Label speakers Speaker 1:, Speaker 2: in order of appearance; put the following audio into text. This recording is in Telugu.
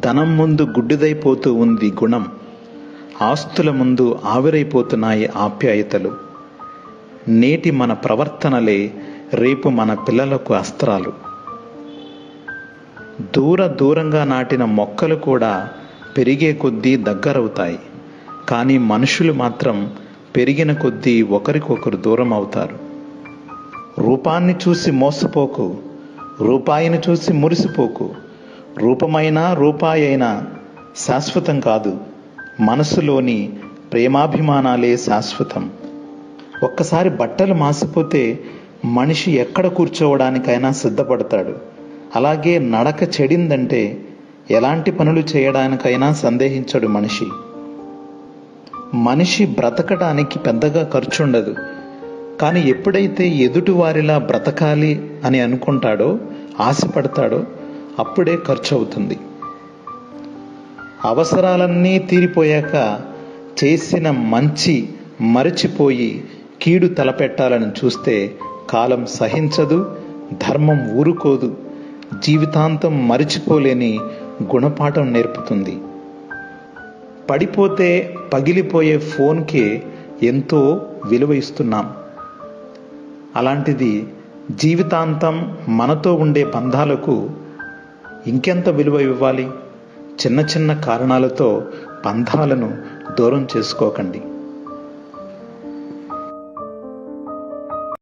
Speaker 1: ధనం ముందు గుడ్డిదైపోతూ ఉంది గుణం. ఆస్తుల ముందు ఆవిరైపోతున్నాయి ఆప్యాయతలు. నేటి మన ప్రవర్తనలే రేపు మన పిల్లలకు అస్త్రాలు. దూర దూరంగా నాటిన మొక్కలు కూడా పెరిగే కొద్దీ దగ్గరవుతాయి. కానీ మనుషులు మాత్రం పెరిగిన కొద్దీ ఒకరికొకరు దూరం అవుతారు రూపాన్ని చూసి మోసపోకు. రూపాయిని చూసి మురిసిపోకు. రూపమైనా రూపాయైనా శాశ్వతం కాదు. మనసులోని ప్రేమాభిమానాలే శాశ్వతం. ఒక్కసారి బట్టలు మాసిపోతే మనిషి ఎక్కడ కూర్చోవడానికైనా సిద్ధపడతాడు. అలాగే నడక చెడిందంటే ఎలాంటి పనులు చేయడానికైనా సందేహించడు మనిషి. మనిషి బ్రతకడానికి పెద్దగా ఖర్చుండదు. కానీ ఎప్పుడైతే ఎదుటివారిలా బ్రతకాలి అని అనుకుంటాడో ఆశపడతాడో అప్పుడే ఖర్చు అవుతుంది అవసరాలన్నీ తీరిపోయాక చేసిన మంచి మరచిపోయి కీడు తలపెట్టాలని చూస్తే కాలం సహించదు ధర్మం ఊరుకోదు జీవితాంతం మరిచిపోలేని గుణపాఠం నేర్పుతుంది. పడిపోతే పగిలిపోయే ఫోన్కే ఎంతో విలువ ఇస్తున్నాం. అలాంటిది జీవితాంతం మనతో ఉండే బంధాలకు ఇంకెంత విలువ ఇవ్వాలి? చిన్న చిన్న కారణాలతో బంధాలను దూరం చేసుకోకండి.